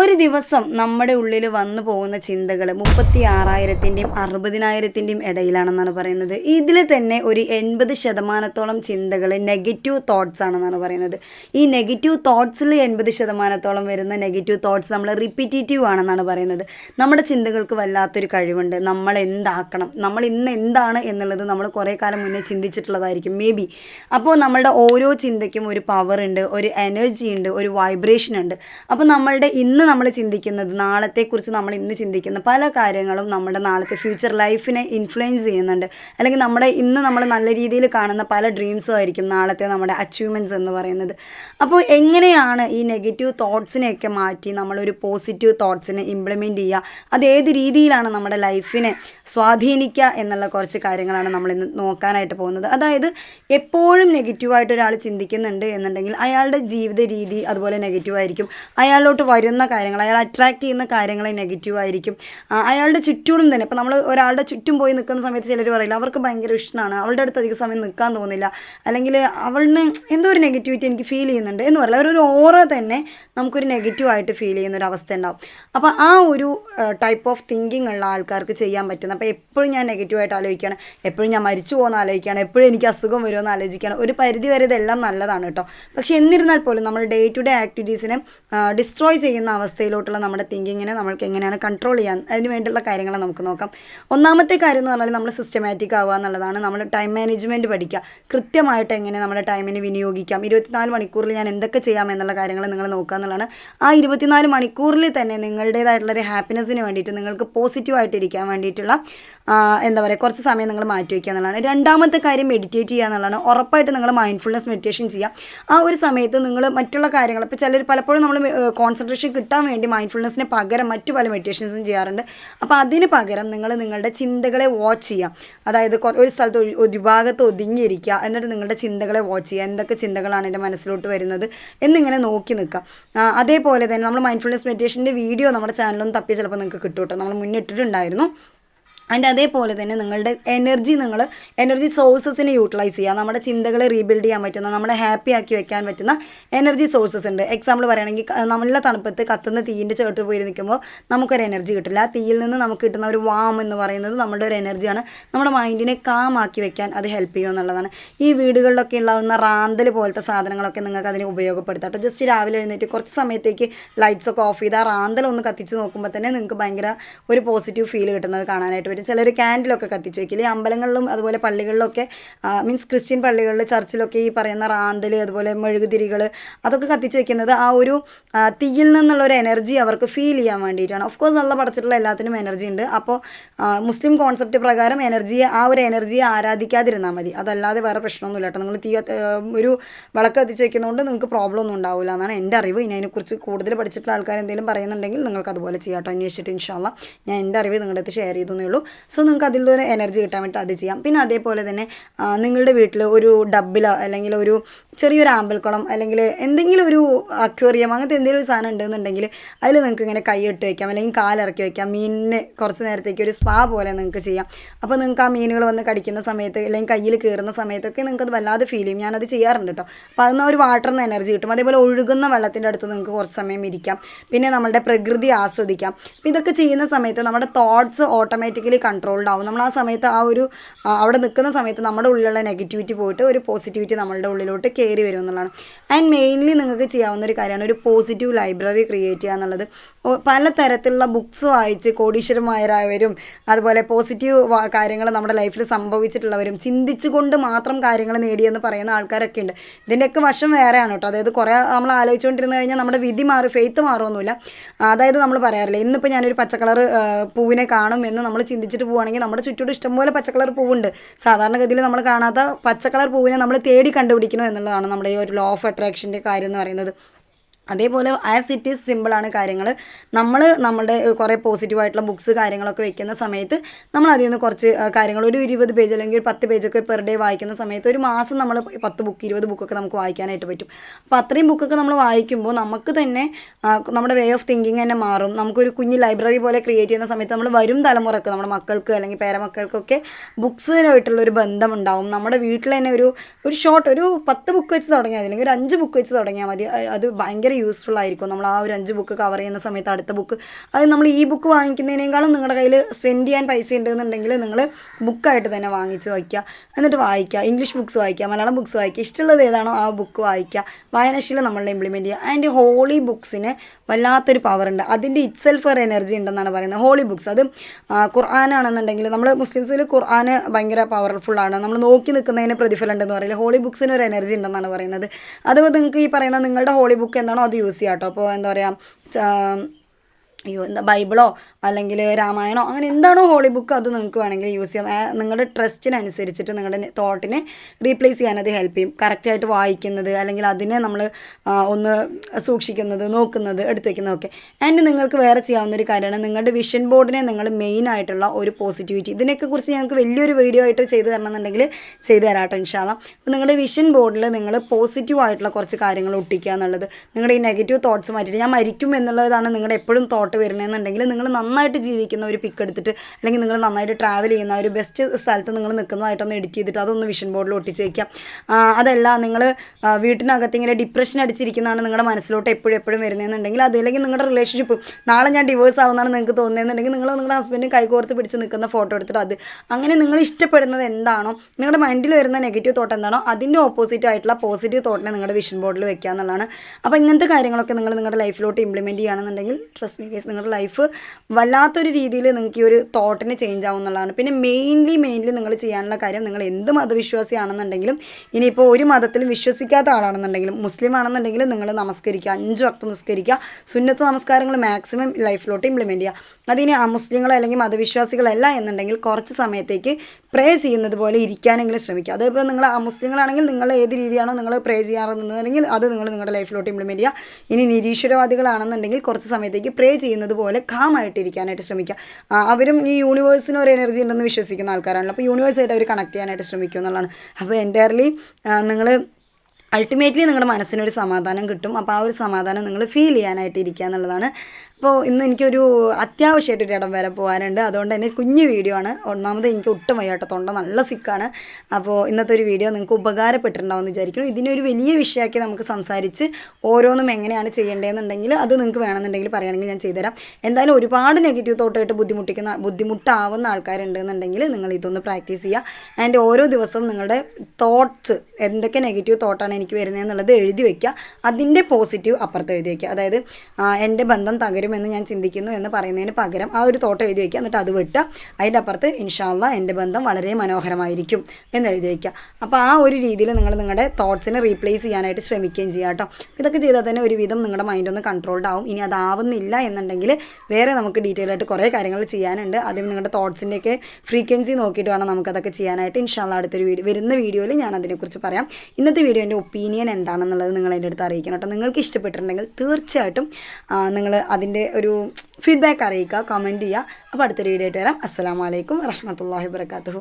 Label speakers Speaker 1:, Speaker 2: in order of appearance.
Speaker 1: ഒരു ദിവസം നമ്മുടെ ഉള്ളിൽ വന്നു പോകുന്ന ചിന്തകൾ മുപ്പത്തി ആറായിരത്തിന്റെയും അറുപതിനായിരത്തിന്റെയും ഇടയിലാണെന്നാണ് പറയുന്നത്. ഇതിൽ തന്നെ ഒരു എൺപത് ശതമാനത്തോളം ചിന്തകൾ നെഗറ്റീവ് തോട്ട്സ് ആണെന്നാണ് പറയുന്നത്. ഈ നെഗറ്റീവ് തോട്ട്സിൽ എൺപത് ശതമാനത്തോളം വരുന്ന നെഗറ്റീവ് തോട്ട്സ് നമ്മൾ റിപ്പീറ്റേറ്റീവ് ആണെന്നാണ് പറയുന്നത്. നമ്മുടെ ചിന്തകൾക്ക് വല്ലാത്തൊരു കഴിവുണ്ട്. നമ്മൾ എന്താക്കണം? നമ്മൾ ഇന്ന് എന്താണ് എന്നുള്ളത് നമ്മൾ കുറേ കാലം മുന്നേ ചിന്തിച്ചിട്ടുള്ളതായിരിക്കും മേ ബി അപ്പോൾ നമ്മളുടെ ഓരോ ചിന്തയ്ക്കും ഒരു പവർ ഉണ്ട് ഒരു എനർജി ഉണ്ട് ഒരു വൈബ്രേഷൻ ഉണ്ട്. അപ്പോൾ നമ്മളുടെ ഇന്ന് നമ്മൾ ചിന്തിക്കുന്നത് നാളത്തെക്കുറിച്ച് നമ്മൾ ഇന്ന് ചിന്തിക്കുന്ന പല കാര്യങ്ങളും നമ്മുടെ നാളത്തെ ഫ്യൂച്ചർ ലൈഫിനെ ഇൻഫ്ലുവൻസ് ചെയ്യുന്നുണ്ട്. അല്ലെങ്കിൽ നമ്മുടെ ഇന്ന് നമ്മൾ നല്ല രീതിയിൽ കാണുന്ന പല ഡ്രീംസും ആയിരിക്കും നാളത്തെ നമ്മുടെ അച്ചീവ്മെന്റ്സ് എന്ന് പറയുന്നത്. അപ്പോൾ എങ്ങനെയാണ് ഈ നെഗറ്റീവ് തോട്ട്സിനെയൊക്കെ മാറ്റി നമ്മളൊരു പോസിറ്റീവ് തോട്ട്സിനെ ഇംപ്ലിമെന്റ് ചെയ്യുക? അത് ഏത് രീതിയിലാണ് നമ്മുടെ ലൈഫിനെ സ്വാധീനിക്കുക എന്നുള്ള കുറച്ച് കാര്യങ്ങളാണ് നമ്മൾ ഇന്ന് നോക്കാനായിട്ട് പോകുന്നത്. അതായത് എപ്പോഴും നെഗറ്റീവായിട്ട് ഒരാൾ ചിന്തിക്കുന്നുണ്ട് എന്നുണ്ടെങ്കിൽ അയാളുടെ ജീവിത രീതി അതുപോലെ നെഗറ്റീവായിരിക്കും അയാളിലോട്ട് വരുന്ന കാര്യങ്ങൾ അയാൾ അട്രാക്ട് ചെയ്യുന്ന കാര്യങ്ങൾ നെഗറ്റീവ് ആയിരിക്കും. അയാളുടെ ചുറ്റൂടും തന്നെ ഇപ്പോൾ നമ്മൾ ഒരാളുടെ ചുറ്റും പോയി നിൽക്കുന്ന സമയത്ത് ചിലർ പറയില്ല അവർക്ക് ഭയങ്കര ഇഷ്ടമാണ് അവളുടെ അടുത്ത് അധികം സമയം നിൽക്കാൻ തോന്നില്ല അല്ലെങ്കിൽ അവളിന് എന്തോ ഒരു നെഗറ്റിവിറ്റി എനിക്ക് ഫീൽ ചെയ്യുന്നുണ്ട് എന്ന് പറയില്ല. ഒരു ഓറ തന്നെ നമുക്കൊരു നെഗറ്റീവായിട്ട് ഫീൽ ചെയ്യുന്ന ഒരു അവസ്ഥ ഉണ്ടാവും. അപ്പോൾ ആ ഒരു ടൈപ്പ് ഓഫ് തിങ്കിങ് ഉള്ള ആൾക്കാർക്ക് ചെയ്യാൻ പറ്റുന്ന അപ്പോൾ എപ്പോഴും ഞാൻ നെഗറ്റീവായിട്ട് ആലോചിക്കുകയാണ് എപ്പോഴും ഞാൻ മരിച്ചു പോകുന്ന ആലോചിക്കുകയാണ് എപ്പോഴും എനിക്ക് അസുഖം വരുമെന്ന് ആലോചിക്കുകയാണ്. ഒരു പരിധി വരെ ഇതെല്ലാം നല്ലതാണ് കേട്ടോ. പക്ഷേ എന്നിരുന്നാൽ പോലും നമ്മൾ ഡേ ടു ഡേ ആക്ടിവിറ്റീസിനെ ഡിസ്ട്രോയ് ചെയ്യുന്ന അവസ്ഥയിലോട്ടുള്ള നമ്മുടെ തിങ്കിങ്ങിനെ നമ്മൾക്ക് എങ്ങനെയാണ് കൺട്രോൾ ചെയ്യാൻ അതിന് വേണ്ടിയുള്ള കാര്യങ്ങൾ നമുക്ക് നോക്കാം. ഒന്നാമത്തെ കാര്യം എന്ന് പറഞ്ഞാൽ നമ്മൾ സിസ്റ്റമാറ്റിക് ആവുക എന്നുള്ളതാണ്. നമ്മൾ ടൈം മാനേജ്മെന്റ് പഠിക്കുക. കൃത്യമായിട്ട് എങ്ങനെ നമ്മുടെ ടൈമിനെ വിനിയോഗിക്കാം. ഇരുപത്തിനാല് മണിക്കൂറിൽ ഞാൻ എന്തൊക്കെ ചെയ്യാം എന്നുള്ള കാര്യങ്ങൾ നിങ്ങൾ നോക്കുക എന്നുള്ളതാണ്. ആ ഇരുപത്തിനാല് മണിക്കൂറിൽ തന്നെ നിങ്ങളുടേതായിട്ടുള്ളൊരു ഹാപ്പിനെസ്സിന് വേണ്ടിയിട്ട് നിങ്ങൾക്ക് പോസിറ്റീവായിട്ടിരിക്കാൻ വേണ്ടിയിട്ടുള്ള എന്താ പറയുക കുറച്ച് സമയം നിങ്ങൾ മാറ്റി വയ്ക്കുക എന്നുള്ളതാണ്. രണ്ടാമത്തെ കാര്യം മെഡിറ്റേറ്റ് ചെയ്യുക എന്നുള്ളതാണ്. ഉറപ്പായിട്ട് നിങ്ങൾ മൈൻഡ്ഫുൾനെസ് മെഡിറ്റേഷൻ ചെയ്യുക. ആ ഒരു സമയത്ത് നിങ്ങൾ മറ്റുള്ള കാര്യങ്ങൾ ഇപ്പോൾ ചിലർ പലപ്പോഴും നമ്മൾ കോൺസെൻട്രേഷൻ കിട്ടാൻ വേണ്ടി മൈൻഡ്ഫുൾനെസ്സിന് പകരം മറ്റു പല മെഡിറ്റേഷൻസും ചെയ്യാറുണ്ട്. അപ്പോൾ അതിന് പകരം നിങ്ങൾ നിങ്ങളുടെ ചിന്തകളെ വാച്ച് ചെയ്യാം അതായത് ഒരു സ്ഥലത്ത് ഒരു ഭാഗത്ത് ഒതുങ്ങിയിരിക്കുക. എന്നിട്ട് നിങ്ങളുടെ ചിന്തകളെ വാച്ച് ചെയ്യുക. എന്തൊക്കെ ചിന്തകളാണ് എന്റെ മനസ്സിലോട്ട് വരുന്നത് എന്നിങ്ങനെ നോക്കി നിൽക്കാം അതേപോലെ തന്നെ നമ്മൾ മൈൻഡ്ഫുൾനെസ് മെഡിറ്റേഷന്റെ വീഡിയോ നമ്മുടെ ചാനലൊന്നും തപ്പി ചിലപ്പോൾ നിങ്ങൾക്ക് കിട്ടും കേട്ടോ. നമ്മൾ മുന്നിട്ടിട്ടുണ്ടായിരുന്നു. അതിന്റെ അതേപോലെ തന്നെ നിങ്ങളുടെ എനർജി നിങ്ങൾ എനർജി സോഴ്സസിനെ യൂട്ടിലൈസ് ചെയ്യുക. നമ്മുടെ ചിന്തകളെ റീബിൽഡ് ചെയ്യാൻ പറ്റുന്ന നമ്മളെ ഹാപ്പി ആക്കി വെക്കാൻ പറ്റുന്ന എനർജി സോഴ്സസ് ഉണ്ട്. എക്സാമ്പിൾ പറയുകയാണെങ്കിൽ നല്ല തണുപ്പത്ത് കത്തുന്ന തീയിന്റെ ചേർത്ത് പോയി നിൽക്കുമ്പോൾ നമുക്കൊരു എനർജി കിട്ടില്ല. ആ തീയിൽ നിന്ന് നമുക്ക് കിട്ടുന്ന ഒരു വാം എന്ന് പറയുന്നത് നമ്മുടെ ഒരു എനർജിയാണ് നമ്മുടെ മൈൻഡിനെ കാം ആക്കി വെക്കാൻ അത് ഹെൽപ്പ് ചെയ്യും എന്നുള്ളതാണ്. ഈ വീടുകളിലൊക്കെ ഉണ്ടാകുന്ന റാന്തൽ പോലത്തെ സാധനങ്ങളൊക്കെ നിങ്ങൾക്ക് അതിനെ ഉപയോഗപ്പെടുത്താം കേട്ടോ. ജസ്റ്റ് രാവിലെ എഴുന്നേറ്റ് കുറച്ച് സമയത്തേക്ക് ലൈറ്റ്സ് ഒക്കെ ഓഫ് ചെയ്ത് ആ റാന്തൽ ഒന്ന് കത്തിച്ച് നോക്കുമ്പോൾ തന്നെ നിങ്ങൾക്ക് ഭയങ്കര ഒരു പോസിറ്റീവ് ഫീൽ കിട്ടുന്നത് കാണാനായിട്ട് ചിലർ ക്യാൻഡിലൊക്കെ കത്തിച്ച് വയ്ക്കില്ല അമ്പലങ്ങളിലും അതുപോലെ പള്ളികളിലൊക്കെ മീൻസ് ക്രിസ്ത്യൻ പള്ളികളിൽ ചർച്ചിലൊക്കെ ഈ പറയുന്ന റാന്തൽ അതുപോലെ മെഴുകുതിരികൾ അതൊക്കെ കത്തിച്ച് വയ്ക്കുന്നത് ആ ഒരു തീയിൽ നിന്നുള്ള ഒരു എനർജി അവർക്ക് ഫീൽ ചെയ്യാൻ വേണ്ടിയിട്ടാണ്. ഓഫ് കോഴ്സ് നല്ല പഠിച്ചിട്ടുള്ള എല്ലാത്തിനും എനർജി ഉണ്ട്. അപ്പോൾ മുസ്ലിം കോൺസെപ്റ്റ് പ്രകാരം എനർജിയെ ആ ഒരു എനർജിയെ ആരാധിക്കാതിരുന്നാൽ മതി. അതല്ലാതെ വേറെ പ്രശ്നമൊന്നുമില്ല കേട്ടോ. നിങ്ങൾ തീ ഒരു വിളക്ക് കത്തിച്ച് വയ്ക്കുന്നതുകൊണ്ട് നിങ്ങൾക്ക് പ്രോബ്ലം ഒന്നും ഉണ്ടാവില്ല എന്നാണ് എന്റെ അറിവ്. ഇനി അതിനെക്കുറിച്ച് കൂടുതൽ പഠിച്ചിട്ടുള്ള ആൾക്കാർ എന്തെങ്കിലും പറയുന്നുണ്ടെങ്കിൽ നിങ്ങൾക്ക് അതുപോലെ ചെയ്യാം കേട്ടോ. അന്വേഷിച്ചിട്ട് ഇൻഷാല്ല ഞാൻ എന്റെ അറിവ് നിങ്ങളുടെ അടുത്ത് ഷെയർ ചെയ്തേ ഉള്ളൂ. സോ നിങ്ങൾക്ക് അതിൽ നിന്ന് എനർജി കിട്ടാൻ വേണ്ടി അത് ചെയ്യാം. പിന്നെ അതേപോലെ തന്നെ നിങ്ങളുടെ വീട്ടിൽ ഒരു ഡബിലോ അല്ലെങ്കിൽ ഒരു ചെറിയൊരു ആമ്പൽക്കുളം അല്ലെങ്കിൽ എന്തെങ്കിലും ഒരു അക്വേറിയം അങ്ങനത്തെ എന്തെങ്കിലും ഒരു സാധനം ഉണ്ടെന്നുണ്ടെങ്കിൽ അതിൽ നിങ്ങൾക്ക് ഇങ്ങനെ കൈ ഇട്ട് വെക്കാം. അല്ലെങ്കിൽ കാലിറക്കി വയ്ക്കാം മീനിനെ കുറച്ച് നേരത്തേക്ക് ഒരു സ്പാ പോലെ നിങ്ങൾക്ക് ചെയ്യാം. അപ്പോൾ നിങ്ങൾക്ക് ആ മീനുകൾ വന്ന് കടിക്കുന്ന സമയത്ത് അല്ലെങ്കിൽ കയ്യിൽ കയറുന്ന സമയത്തൊക്കെ നിങ്ങൾക്ക് അത് വല്ലാതെ ഫീൽ ചെയ്യും. ഞാനത് ചെയ്യാറുണ്ട് കേട്ടോ. അപ്പോൾ അതിൽ ഒരു വാട്ടറിൽ നിന്ന് എനർജി കിട്ടും. അതേപോലെ ഒഴുകുന്ന വെള്ളത്തിന്റെ അടുത്ത് നിങ്ങൾക്ക് കുറച്ച് സമയം ഇരിക്കാം. പിന്നെ നമ്മുടെ പ്രകൃതി ആസ്വദിക്കാം. അപ്പോൾ ഇതൊക്കെ ചെയ്യുന്ന സമയത്ത് നമ്മുടെ തോട്ട്സ് ഓട്ടോമാറ്റിക്കലി കൺട്രോൾഡ് ആവും. നമ്മൾ ആ സമയത്ത് ആ ഒരു അവിടെ നിൽക്കുന്ന സമയത്ത് നമ്മുടെ ഉള്ളിലുള്ള നെഗറ്റിവിറ്റി പോയിട്ട് ഒരു പോസിറ്റിവിറ്റി നമ്മളുടെ ഉള്ളിലോട്ട് കയറി വരും എന്നുള്ളതാണ്. ആൻഡ് മെയിൻലി നിങ്ങൾക്ക് ചെയ്യാവുന്ന ഒരു കാര്യമാണ് ഒരു പോസിറ്റീവ് ലൈബ്രറി ക്രിയേറ്റ് ചെയ്യുക എന്നുള്ളത്. പല തരത്തിലുള്ള ബുക്ക്സ് വായിച്ച് കോടീശ്വരന്മാരായവരും അതുപോലെ പോസിറ്റീവ് കാര്യങ്ങൾ നമ്മുടെ ലൈഫിൽ സംഭവിച്ചിട്ടുള്ളവരും ചിന്തിച്ചുകൊണ്ട് മാത്രം കാര്യങ്ങൾ നേടിയെന്ന് പറയുന്ന ആൾക്കാരൊക്കെ ഉണ്ട്. ഇതിന്റെയൊക്കെ വശം വേറെയാണ് കേട്ടോ. അതായത് കുറേ നമ്മൾ ആലോചിച്ചുകൊണ്ടിരുന്ന് കഴിഞ്ഞാൽ നമ്മുടെ വിധി മാറി ഫെയ്ത്ത് മാറുമൊന്നുമില്ല അതായത് നമ്മൾ പറയാറില്ല ഇന്നിപ്പോൾ ഞാനൊരു പച്ചക്കളർ പൂവിനെ കാണും എന്ന് നമ്മൾ ചിന്തിച്ചിട്ട് പോവുകയാണെങ്കിൽ നമ്മുടെ ചുറ്റോട് ഇഷ്ടംപോലെ പച്ചക്കളർ പൂവുണ്ട്. സാധാരണഗതിയിൽ നമ്മൾ കാണാത്ത പച്ചക്കളർ പൂവിനെ നമ്മൾ തേടി കണ്ടുപിടിക്കണം എന്നുള്ളതാണ് നമ്മുടെ ഈ ഒരു ലോ ഓഫ് അട്രാക്ഷന്റെ കാര്യം എന്ന് പറയുന്നത്. അതേപോലെ ആസ് ഇറ്റ് ഈസ് സിമ്പിളാണ് കാര്യങ്ങൾ നമ്മൾ നമ്മുടെ കുറേ പോസിറ്റീവായിട്ടുള്ള ബുക്സ് കാര്യങ്ങളൊക്കെ വെക്കുന്ന സമയത്ത് നമ്മൾ അതിൽ നിന്ന് കുറച്ച് കാര്യങ്ങൾ ഒരു ഇരുപത് പേജ് അല്ലെങ്കിൽ ഒരു പത്ത് പേജൊക്കെ പെർ ഡേ വായിക്കുന്ന സമയത്ത് ഒരു മാസം നമ്മൾ പത്ത് ബുക്ക് ഇരുപത് ബുക്കൊക്കെ നമുക്ക് വായിക്കാനായിട്ട് പറ്റും. അപ്പോൾ അത്രയും ബുക്കൊക്കെ നമ്മൾ വായിക്കുമ്പോൾ നമുക്ക് തന്നെ നമ്മുടെ വേ ഓഫ് തിങ്കിങ് തന്നെ മാറും. നമുക്കൊരു കുഞ്ഞ് ലൈബ്രറി പോലെ ക്രിയേറ്റ് ചെയ്യുന്ന സമയത്ത് നമ്മൾ വരും തലമുറയ്ക്ക് നമ്മുടെ മക്കൾക്ക് അല്ലെങ്കിൽ പേരമക്കൾക്കൊക്കെ ബുക്സിനായിട്ടുള്ള ഒരു ബന്ധമുണ്ടാവും. നമ്മുടെ വീട്ടിൽ തന്നെ ഒരു ഒരു ഷോർട്ട് ഒരു പത്ത് ബുക്ക് വെച്ച് തുടങ്ങിയാൽ മതി അല്ലെങ്കിൽ ഒരു അഞ്ച് ബുക്ക് വെച്ച് തുടങ്ങിയാൽ മതി. അത് ഭയങ്കര യൂസ്ഫുൾ ആയിരിക്കും. നമ്മൾ ആ ഒരു അഞ്ച് ബുക്ക് കവർ ചെയ്യുന്ന സമയത്ത് അടുത്ത ബുക്ക് അത് നമ്മൾ ഈ ബുക്ക് വാങ്ങിക്കുന്നതിനേക്കാളും നിങ്ങളുടെ കയ്യിൽ സ്പെൻഡ് ചെയ്യാൻ പൈസ ഉണ്ടെന്നുണ്ടെങ്കിൽ നിങ്ങൾ ബുക്കായിട്ട് തന്നെ വാങ്ങിച്ച് വയ്ക്കുക. എന്നിട്ട് വായിക്കുക. ഇംഗ്ലീഷ് ബുക്ക്സ് വായിക്കുക. മലയാളം ബുക്ക്സ് വായിക്കുക. ഇഷ്ടമുള്ളത് ഏതാണോ ആ ബുക്ക് വായിക്കുക. വായനശീലം നമ്മൾ ഇംപ്ലിമെന്റ് ചെയ്യുക. ആൻഡ് ഹോളി ബുക്സിന് വല്ലാത്തൊരു പവർ ഉണ്ട്. അതിന്റെ ഇറ്റ്സെൽഫ് ഒരു എനർജി ഉണ്ടെന്നാണ് പറയുന്നത്. ഹോളി ബുക്സ് അത് ഖുർആനാണെന്നുണ്ടെങ്കിൽ നമ്മൾ മുസ്ലിംസിൽ ഖുർആൻ ഭയങ്കര പവർഫുള്ളാണ് നമ്മൾ നോക്കി നിൽക്കുന്നതിന് പ്രതിഫലം ഉണ്ടെന്ന് പറയില്ല. ഹോളി ബുക്സിന് ഒരു എനർജി ഉണ്ടെന്നാണ് പറയുന്നത്. അതുപോലെ നിങ്ങൾക്ക് ഈ പറയുന്ന നിങ്ങളുടെ ഹോളി ബുക്ക് എന്താണോ അത് യൂസ് ചെയ്യാം കേട്ടോ അപ്പോൾ എന്താ പറയുക അയ്യോ എന്താ ബൈബിളോ അല്ലെങ്കിൽ രാമായണോ? അങ്ങനെ എന്താണോ ഹോളി ബുക്ക് അത് നിങ്ങൾക്ക് വേണമെങ്കിൽ യൂസ് ചെയ്യാം. നിങ്ങളുടെ ട്രസ്റ്റിനനുസരിച്ചിട്ട് നിങ്ങളുടെ തോട്ടിനെ റീപ്ലേസ് ചെയ്യാൻ അത് ഹെൽപ്പ് ചെയ്യും. കറക്റ്റായിട്ട് വായിക്കുന്നത് അല്ലെങ്കിൽ അതിനെ നമ്മൾ ഒന്ന് സൂക്ഷിക്കുന്നത് നോക്കുന്നത് എടുത്ത് വയ്ക്കുന്നതൊക്കെ ആൻഡ് നിങ്ങൾക്ക് വേറെ ചെയ്യാവുന്ന ഒരു കാര്യമാണ് നിങ്ങളുടെ വിഷൻ ബോർഡിനെ നിങ്ങൾ മെയിൻ ആയിട്ടുള്ള ഒരു പോസിറ്റിവിറ്റി ഇതിനൊക്കെ കുറിച്ച് ഞങ്ങൾക്ക് വലിയൊരു വീഡിയോ ആയിട്ട് ചെയ്തു തരണമെന്നുണ്ടെങ്കിൽ ചെയ്തു തരാം കേട്ടോ ഇൻഷാല്ല അപ്പോൾ നിങ്ങളുടെ വിഷൻ ബോർഡിൽ നിങ്ങൾ പോസിറ്റീവ് ആയിട്ടുള്ള കുറച്ച് കാര്യങ്ങൾ ഒട്ടിക്കുക എന്നുള്ളത്. നിങ്ങളുടെ ഈ നെഗറ്റീവ് തോട്ട്സ് മാറ്റിയിട്ട് ഞാൻ മരിക്കും എന്നുള്ളതാണ് നിങ്ങളുടെ എപ്പോഴും തോട്ട് വരുന്നതെന്നുണ്ടെങ്കിൽ നിങ്ങൾ നന്നായിട്ട് ജീവിക്കുന്ന ഒരു പിക്ക് എടുത്തിട്ട് അല്ലെങ്കിൽ നിങ്ങൾ നന്നായിട്ട് ട്രാവൽ ചെയ്യുന്ന ഒരു ബെസ്റ്റ് സ്ഥലത്ത് നിങ്ങൾ നിൽക്കുന്നതായിട്ടൊന്ന് എഡിറ്റ് ചെയ്തിട്ട് അതൊന്ന് വിഷൻ ബോർഡിൽ ഒട്ടിച്ച് വയ്ക്കാം അതല്ല നിങ്ങൾ വീട്ടിനകത്ത് ഇങ്ങനെ ഡിപ്രഷൻ അടിച്ചിരിക്കുന്നതാണ് നിങ്ങളുടെ മനസ്സിലോട്ട് എപ്പോഴും എപ്പോഴും വരുന്നതെന്നുണ്ടെങ്കിൽ അത് അല്ലെങ്കിൽ നിങ്ങളുടെ റിലേഷൻഷിപ്പ് നാളെ ഞാൻ ഡിവോഴ്സ് ആവുന്നതാണ് നിങ്ങൾക്ക് തോന്നുന്നതെന്നുണ്ടെങ്കിൽ നിങ്ങൾ നിങ്ങളുടെ ഹസ്ബൻഡ് കൈകോർത്ത് പിടിച്ച് നിൽക്കുന്ന ഫോട്ടോ എടുത്തിട്ട് അത്. അങ്ങനെ നിങ്ങൾ ഇഷ്ടപ്പെടുന്നത് എന്താണോ നിങ്ങളുടെ മൈൻഡിൽ വരുന്ന നെഗറ്റീവ് തോട്ട് എന്താണോ അതിന്റെ ഓപ്പോസിറ്റ് ആയിട്ടുള്ള പോസിറ്റീവ് തോട്ടിനെ നിങ്ങളുടെ വിഷൻ ബോർഡിൽ വെക്കുക എന്നുള്ളതാണ്. അപ്പോൾ ഇങ്ങനത്തെ കാര്യങ്ങളൊക്കെ നിങ്ങൾ നിങ്ങളുടെ ലൈഫിലോട്ട് ഇംപ്ലിമെന്റ് ചെയ്യുകയാണെന്നുണ്ടെങ്കിൽ ട്രസ്റ്റ് മീ കേസ് നിങ്ങളുടെ ലൈഫ് വല്ലാത്തൊരു രീതിയിൽ നിങ്ങൾക്ക് ഈ ഒരു തോട്ടിന് ചേഞ്ച് ആവും എന്നുള്ളതാണ്. പിന്നെ മെയിൻലി മെയിൻലി നിങ്ങൾ ചെയ്യാനുള്ള കാര്യം നിങ്ങൾ എന്ത് മതവിശ്വാസിയാണെന്നുണ്ടെങ്കിലും ഇനിയിപ്പോൾ ഒരു മതത്തിലും വിശ്വസിക്കാത്ത ആളാണെന്നുണ്ടെങ്കിലും മുസ്ലിം ആണെന്നുണ്ടെങ്കിലും നിങ്ങൾ നമസ്കരിക്കുക അഞ്ച് വക്തം നിസ്കരിക്കുക സുന്നത്ത് നമസ്കാരങ്ങൾ മാക്സിമം ലൈഫിലോട്ട് ഇംപ്ലിമെന്റ് ചെയ്യുക. അതിന് അമുസ്ലിങ്ങൾ അല്ലെങ്കിൽ മതവിശ്വാസികളല്ല എന്നുണ്ടെങ്കിൽ കുറച്ച് സമയത്തേക്ക് പ്രേ ചെയ്യുന്നത് പോലെ ഇരിക്കാനെങ്കിലും ശ്രമിക്കുക. അതിപ്പോൾ നിങ്ങൾ മുസ്ലിങ്ങളാണെങ്കിൽ നിങ്ങൾ ഏത് രീതിയാണോ നിങ്ങൾ പ്രേ ചെയ്യാറുണ്ടെന്നുണ്ടെങ്കിൽ അത് നിങ്ങൾ നിങ്ങളുടെ ലൈഫിലോട്ട് ഇംപ്ലിമെന്റ് ചെയ്യുക. ഇനി നിരീശ്വരവാദികളാണെന്നുണ്ടെങ്കിൽ കുറച്ച് സമയത്തേക്ക് പ്രേ ചെയ്യുന്നത് പോലെ കാമായിട്ട് ഇരിക്കാനായിട്ട് ശ്രമിക്കുക. അവരും ഈ യൂണിവേഴ്സിന് ഒരു എനർജി ഉണ്ടെന്ന് വിശ്വസിക്കുന്ന ആൾക്കാരാണല്ലോ. അപ്പോൾ യൂണിവേഴ്സായിട്ട് അവർ കണക്ട് ചെയ്യാനായിട്ട് ശ്രമിക്കും എന്നുള്ളതാണ്. അപ്പോൾ എന്റയർലി നിങ്ങൾ അൾട്ടിമേറ്റ്ലി നിങ്ങളുടെ മനസ്സിനൊരു സമാധാനം കിട്ടും. അപ്പോൾ ആ ഒരു സമാധാനം നിങ്ങൾ ഫീൽ ചെയ്യാനായിട്ട് ഇരിക്കുക എന്നുള്ളതാണ്. അപ്പോൾ ഇന്ന് എനിക്കൊരു അത്യാവശ്യമായിട്ടൊരു ഇടം വരെ പോകാനുണ്ട്. അതുകൊണ്ട് തന്നെ കുഞ്ഞു വീഡിയോ ആണ്. ഒന്നാമത് എനിക്ക് ഒട്ടും വയ്യാട്ടോ തൊണ്ട നല്ല സിക്കാണ് അപ്പോൾ ഇന്നത്തെ ഒരു വീഡിയോ നിങ്ങൾക്ക് ഉപകാരപ്പെട്ടിട്ടുണ്ടാവും എന്ന് വിചാരിക്കുന്നു. ഇതിനൊരു വലിയ വിഷയമാക്കി നമുക്ക് സംസാരിച്ച് ഓരോന്നും എങ്ങനെയാണ് ചെയ്യേണ്ടതെന്നുണ്ടെങ്കിൽ അത് നിങ്ങൾക്ക് വേണമെന്നുണ്ടെങ്കിൽ പറയുകയാണെങ്കിൽ ഞാൻ ചെയ്തുതരാം. എന്തായാലും ഒരുപാട് നെഗറ്റീവ് തോട്ടായിട്ട് ബുദ്ധിമുട്ടിക്കുന്ന ബുദ്ധിമുട്ടാവുന്ന ആൾക്കാരുണ്ടെന്നുണ്ടെങ്കിൽ നിങ്ങൾ ഇതൊന്ന് പ്രാക്ടീസ് ചെയ്യുക. ആൻഡ് ഓരോ ദിവസവും നിങ്ങളുടെ തോട്ട്സ് എന്തൊക്കെ നെഗറ്റീവ് തോട്ടാണ് എനിക്ക് വരുന്നതെന്നുള്ളത് എഴുതി വയ്ക്കുക അതിന്റെ പോസിറ്റീവ് അപ്പുറത്ത് എഴുതി വയ്ക്കുക അതായത് എന്റെ ബന്ധം തകരുമെന്ന് ഞാൻ ചിന്തിക്കുന്നു എന്ന് പറയുന്നതിന് പകരം ആ ഒരു തോട്ടം എഴുതി വയ്ക്കുക എന്നിട്ട് അത് വിട്ടുക. അതിന്റെ അപ്പുറത്ത് ഇൻഷാല്ല എന്റെ ബന്ധം വളരെ മനോഹരമായിരിക്കും എന്ന് എഴുതി വയ്ക്കുക അപ്പോൾ ആ ഒരു രീതിയിൽ നിങ്ങൾ നിങ്ങളുടെ തോട്ട്സിനെ റീപ്ലേസ് ചെയ്യാനായിട്ട് ശ്രമിക്കുകയും ചെയ്യുക കേട്ടോ. ഇതൊക്കെ ചെയ്താൽ തന്നെ ഒരു വിധം നിങ്ങളുടെ മൈൻഡ് ഒന്ന് കൺട്രോൾഡ് ആവും. ഇനി അതാവുന്നില്ല എന്നുണ്ടെങ്കിൽ വേറെ നമുക്ക് ഡീറ്റെയിൽ ആയിട്ട് കുറേ കാര്യങ്ങൾ ചെയ്യാനുണ്ട്. ആദ്യം നിങ്ങളുടെ തോട്ട്സിന്റെയൊക്കെ ഫ്രീക്വൻസി നോക്കിയിട്ട് വേണം നമുക്കതൊക്കെ ചെയ്യാനായിട്ട്. ഇൻഷാല്ല അടുത്തൊരു വീഡിയോ വരുന്ന വീഡിയോയിൽ ഞാൻ അതിനെക്കുറിച്ച് പറയാം. ഇന്നത്തെ വീഡിയോ എന്റെ ഒപ്പീനിയൻ എന്താണെന്നുള്ളത് നിങ്ങൾ എന്റെ അടുത്ത് അറിയിക്കണം കേട്ടോ. നിങ്ങൾക്ക് ഇഷ്ടപ്പെട്ടിട്ടുണ്ടെങ്കിൽ തീർച്ചയായിട്ടും നിങ്ങൾ അതിന്റെ ഒരു ഫീഡ്ബാക്ക് അറിയിക്കുക കമന്റ് ചെയ്യുക. അപ്പോൾ അടുത്തൊരു വീഡിയോ ആയിട്ട് വരാം. അസ്സാം വലൈക്കും വരഹമത്തല്ലാഹി വാബർക്കാത്തു